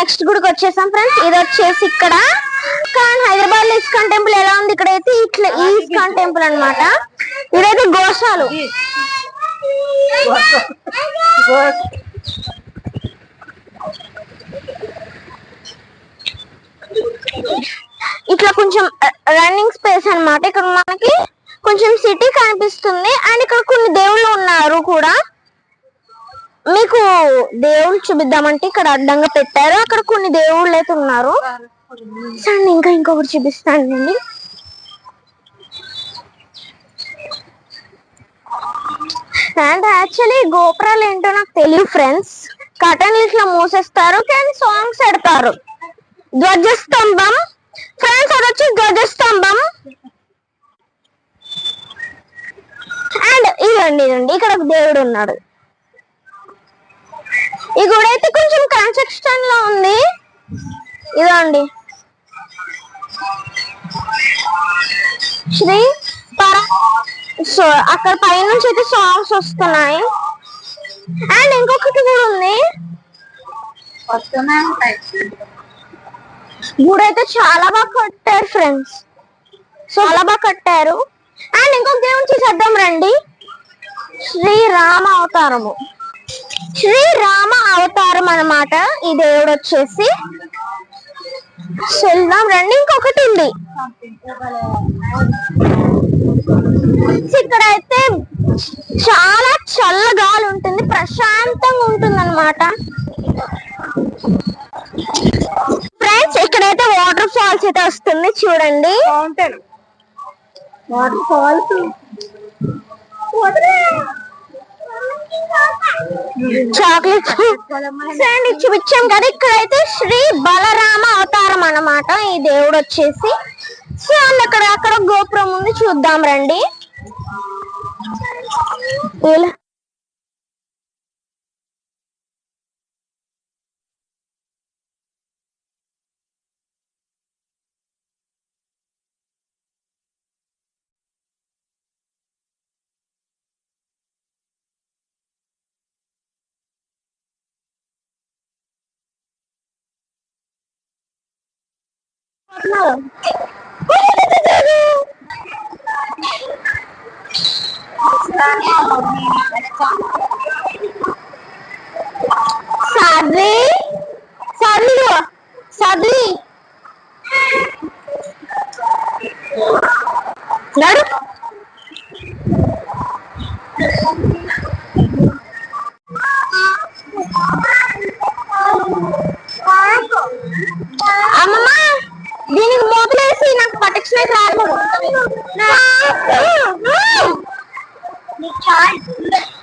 Next గుడికి వచ్చేసాం friends ఇది వచ్చేసి ఇక్కడ. కానీ హైదరాబాద్లో ఇస్కాన్ టెంపుల్ ఎలా ఉంది? ఇక్కడైతే ఇట్లా ఈ ఇస్కాన్ టెంపుల్ అన్నమాట. ఇదైతే గోశాలు. ఇట్లా కొంచెం రన్నింగ్ స్పేస్ అన్నమాట. ఇక్కడ మనకి కొంచెం సిటీ కనిపిస్తుంది. అండ్ ఇక్కడ కొన్ని దేవుళ్ళు ఉన్నారు. మీకు దేవుళ్ళు చూపిద్దామంటే ఇక్కడ అడ్డంగా పెట్టారు. అక్కడ కొన్ని దేవుళ్ళు అయితే ఉన్నారు. సరే ఇంకా ఇంకొకటి చూపిస్తానండి. అండ్ యాక్చువల్లీ గోపురాలు ఏంటో నాకు తెలియదు ఫ్రెండ్స్ కటన్ ఇట్లా మూసేస్తారు కానీ సాంగ్స్ పెడతారు. ధ్వజస్తంభం. ఫ్రెండ్స్ అది వచ్చి ధ్వజస్తంభం. అండ్ ఇదండి ఇదండి ఇక్కడ ఒక దేవుడు ఉన్నాడు. ఈ గుడి అయితే కొంచెం కన్స్ట్రక్షన్లో ఉంది. ఇదండి. శ్రీ పర సో అక్కడ పైనుంచి అయితే సాంగ్స్ వస్తున్నాయి. అండ్ ఇంకొకటి కూడా ఉంది. గుడి అయితే చాలా బాగా కట్టారు ఫ్రెండ్స్. చాలా బాగా కట్టారు. అండ్ ఇంకొక దేవుని చూసేద్దాం రండి. శ్రీరామ అవతారము. శ్రీరామ అవతారం అన్నమాట. ఈ దేవుడు వచ్చేసి. వెళ్దాం రండి ఇంకొకటి ఉంది. ఇక్కడ అయితే చాలా చల్లగాలి ఉంటుంది ప్రశాంతంగా ఉంటుంది అనమాట ఫ్రెండ్స్ ఇక్కడైతే వాటర్ ఫాల్స్ అయితే వస్తుంది చూడండి. వాటర్ ఫాల్స్ చాక్లెట్స్ అండ్ చూపించాం కదా ఇక్కడైతే శ్రీ బలరామ అవతారం అన్నమాట ఈ దేవుడు వచ్చేసి సో అండ్ అక్కడ అక్కడ గోపురం ఉంది. చూద్దాం రండి. ఇలా সাদরি সাদরি সাদরি নড় మూతలేసి నాకు పట్టించిన రాదు